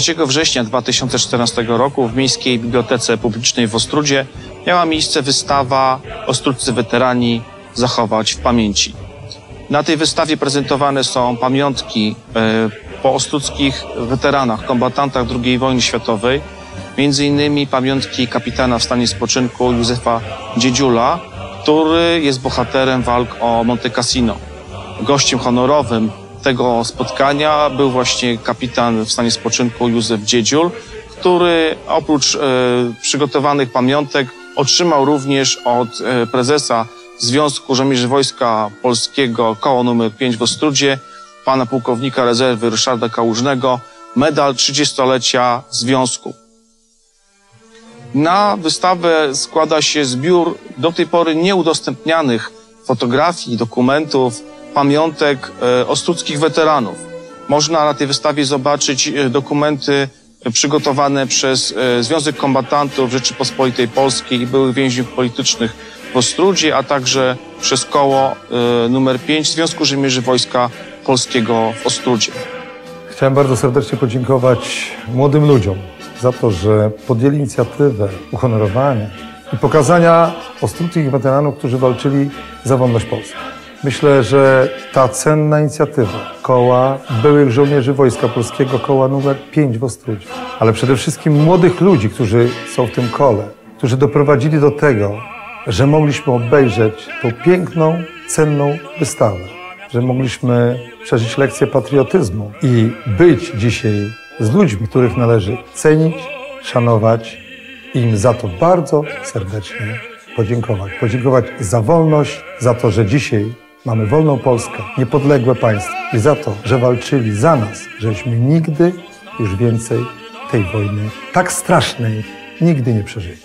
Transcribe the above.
3 września 2014 roku w Miejskiej Bibliotece Publicznej w Ostrudzie miała miejsce wystawa Ostrudzcy Weterani Zachować w Pamięci. Na tej wystawie prezentowane są pamiątki e, po ostruckich weteranach, kombatantach II wojny światowej, innymi pamiątki kapitana w stanie spoczynku Józefa Dziedziula, który jest bohaterem walk o Monte Cassino. Gościem honorowym tego spotkania był właśnie kapitan w stanie spoczynku Józef Dziedziul, który oprócz e, przygotowanych pamiątek otrzymał również od e, prezesa Związku Żołnierzy Wojska Polskiego koło numer 5 w Ostrudzie, pana pułkownika rezerwy Ryszarda Kałużnego, medal 30-lecia Związku. Na wystawę składa się zbiór do tej pory nieudostępnianych fotografii, dokumentów, pamiątek e, ostruckich weteranów. Można na tej wystawie zobaczyć e, dokumenty przygotowane przez e, Związek Kombatantów Rzeczypospolitej Polskiej i byłych więźniów politycznych w Ostrudzie, a także przez koło numer 5 Związku Żołnierzy Wojska Polskiego w Ostrudzie. Chciałem bardzo serdecznie podziękować młodym ludziom za to, że podjęli inicjatywę uhonorowania i pokazania ostruckich weteranów, którzy walczyli za wolność Polski. Myślę, że ta cenna inicjatywa koła byłych żołnierzy Wojska Polskiego, koła numer 5 w Ostrudzie, ale przede wszystkim młodych ludzi, którzy są w tym kole, którzy doprowadzili do tego, że mogliśmy obejrzeć tą piękną, cenną wystawę, że mogliśmy przeżyć lekcję patriotyzmu i być dzisiaj z ludźmi, których należy cenić, szanować i im za to bardzo serdecznie podziękować. Podziękować za wolność, za to, że dzisiaj mamy wolną Polskę, niepodległe państwo i za to, że walczyli za nas, żeśmy nigdy już więcej tej wojny tak strasznej nigdy nie przeżyli.